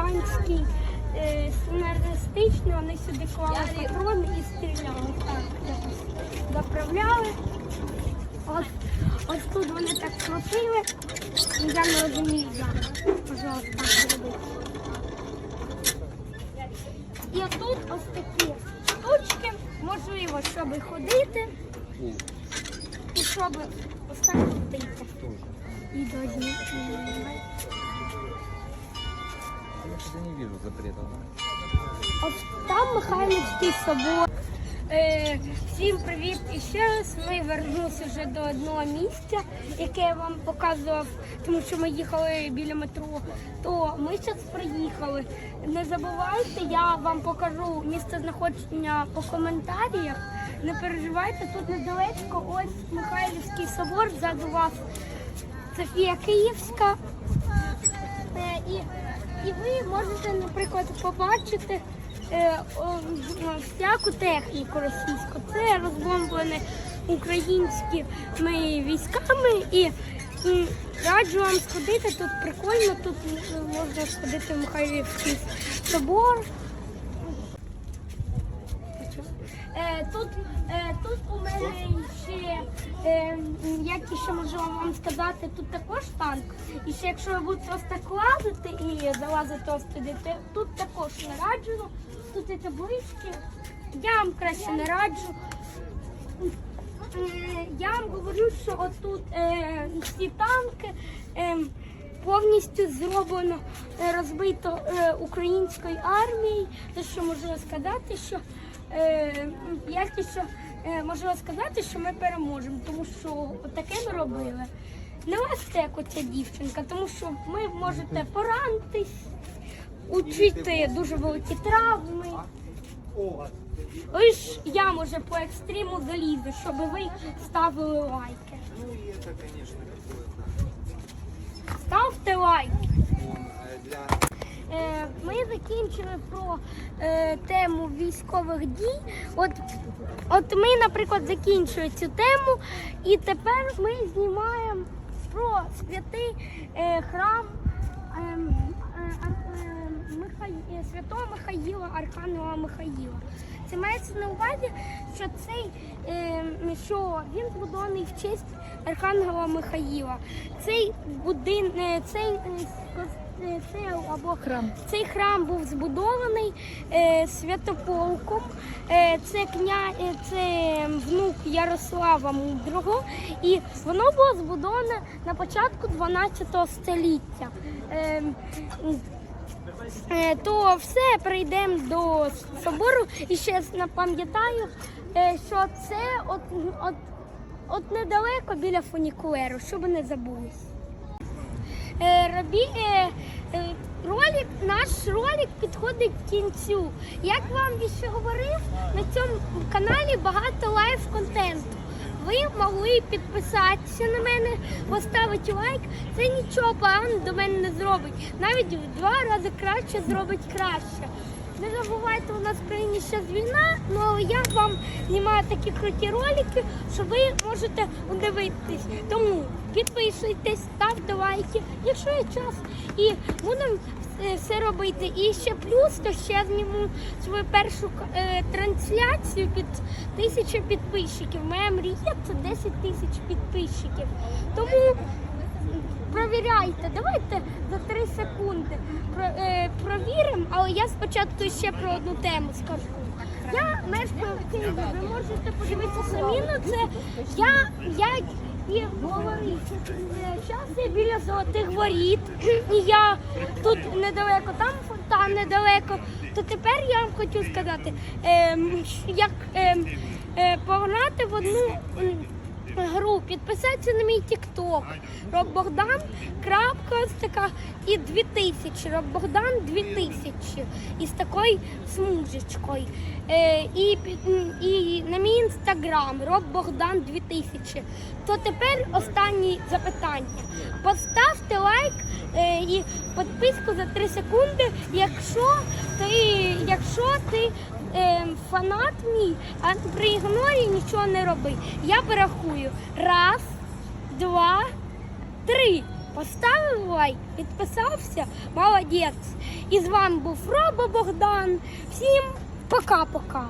окупантський е, снарядистичний, вони сюди клали патрони і стріляли. Так, заправляли. От, ось тут вони так крутили. Я не розумію, як. Пожалуйста, так зробити. І отут ось такі штучки, можливо, щоб ходити і щоб поставити. І до Я что-то не вижу запретов, да? От там Михайлівський собор. Е, всім привіт і ще раз. Ми вернулися вже до одного місця, яке я вам показував, тому що ми їхали біля метро. То ми зараз приїхали. Не забувайте, я вам покажу місце знаходження по коментарях. Не переживайте, тут недалеко. Ось Михайлівський собор, ззаду вас Софія Київська. Е, і, і ви можете, наприклад, побачити е, о, всяку техніку російську. Це розбомблені українськими військами і м, раджу вам сходити. Тут прикольно, тут можна сходити в Михайлівський собор. Е, тут, е, тут у мене ще, е, як ще можу вам сказати, тут також танк. І ще якщо ви будете ось так лазити і залазити ось туди, то тут також не раджу. Тут і таблички. Я вам краще не раджу. Е, Я вам говорю, що отут е, всі танки е, повністю зроблено, е, розбито е, українською армією. Те, що можу сказати, що е, я ті, що е, можу сказати, що ми переможемо, тому що таке ми робили. Не лазьте, як оця дівчинка, тому що ви можете поранитись, учити дуже великі травми. Лиш я може по екстриму залізу, щоб ви ставили лайки. Ну это, конечно, какое-то. Ставте лайки. Е, Ми закінчили про е, тему військових дій. От, от ми, наприклад, закінчили цю тему, і тепер ми знімаємо про святий е, храм ем, е, Ар- е, Михаї- е, святого Михаїла, Архангела Михаїла. Це мається на увазі, що цей що він збудований в честь Архангела Михаїла. Цей будин, цей це або Храм. цей храм був збудований е, святополком. Е, це кня, е, це внук Ярослава Мудрого, і воно було збудоване на початку 12 століття. Е, Е, то все прийдемо до собору і ще напам'ятаю, е, що це от, от, от недалеко біля фунікулеру, щоб не забулись. Е, Робі, е, е, ролик, наш ролик підходить к кінцю. Як вам ще говорив, на цьому каналі багато лайв контенту. Ви могли підписатися на мене, поставити лайк. Це нічого поганого до мене не зробить. Навіть в два рази краще зробить краще. Не забувайте, у нас в країні ще війна, ну але я вам знімаю такі круті ролики, що ви можете удивитись. Тому підписуйтесь, ставте лайки, якщо є час, і будемо все робити. І ще плюс, то ще зніму свою першу е, трансляцію під тисячу підписчиків. Моя мрія це 10 тисяч підписчиків. Тому Провіряйте, давайте за 3 секунди е, провіримо, але я спочатку ще про одну тему скажу. Я мешкаю в Києві, ви можете подивитися самі на це. Я, я і говорю, зараз я біля золотих воріт, і я тут недалеко, там фонтан недалеко. То тепер я вам хочу сказати, ем, як ем, е, погнати в одну. Підписатися на мій тікток. Роб Богдан, крапка ось така і 2000. Роб Богдан 2000. І з такою смужечкою. Е, і, і на мій інстаграм Роб Богдан 2000. То тепер останнє запитання. Поставте лайк е, і підписку за 3 секунди, якщо ти, якщо ти фанат мій, а при ігнорі нічого не роби. Я порахую. Раз, два, три. Поставив лайк, підписався, молодець. І з вами був Робо Богдан. Всім пока-пока.